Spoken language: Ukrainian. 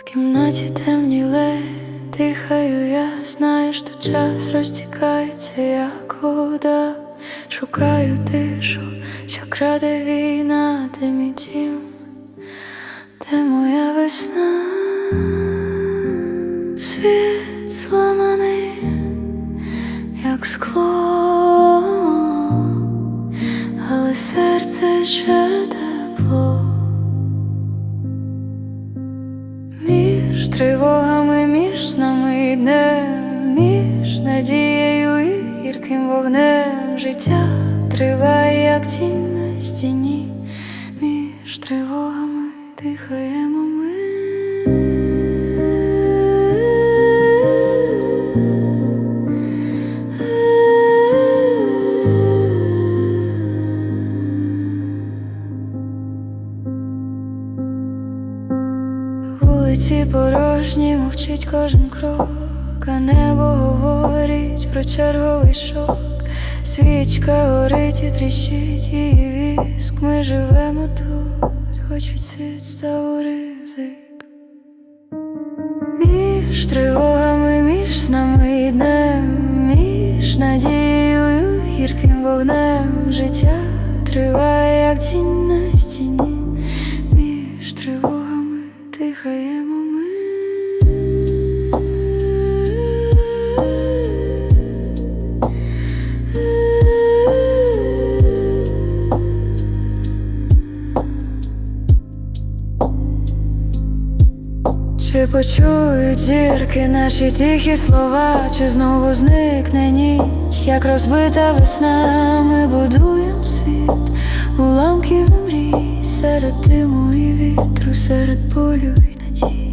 В кімнаті темній ледь дихаю я, знаєш, то час розтікається, як вода. Шукаю тишу, що краде війна, де мій дім, де моя весна, світ зламаний, як скло, але серце ще тривогами, між нами днем, між надією і гірким вогнем. Життя триває, як тінь на стіні, між тривогами дихаємо Вулиці порожні, мовчить кожен крок, а небо говорить про черговий шок. Свічка горить і тріщить її віск. Ми живемо тут, хоч від світ став ризик. Між тривогами, між нами і днем, між надією гірким вогнем життя триває, як тінь на стіні, дихаємо ми. Чи почують зірки наші тихі слова, чи знову зникне ніч, як розбита весна, ми будуємо серед диму і вітру, серед болю і надій.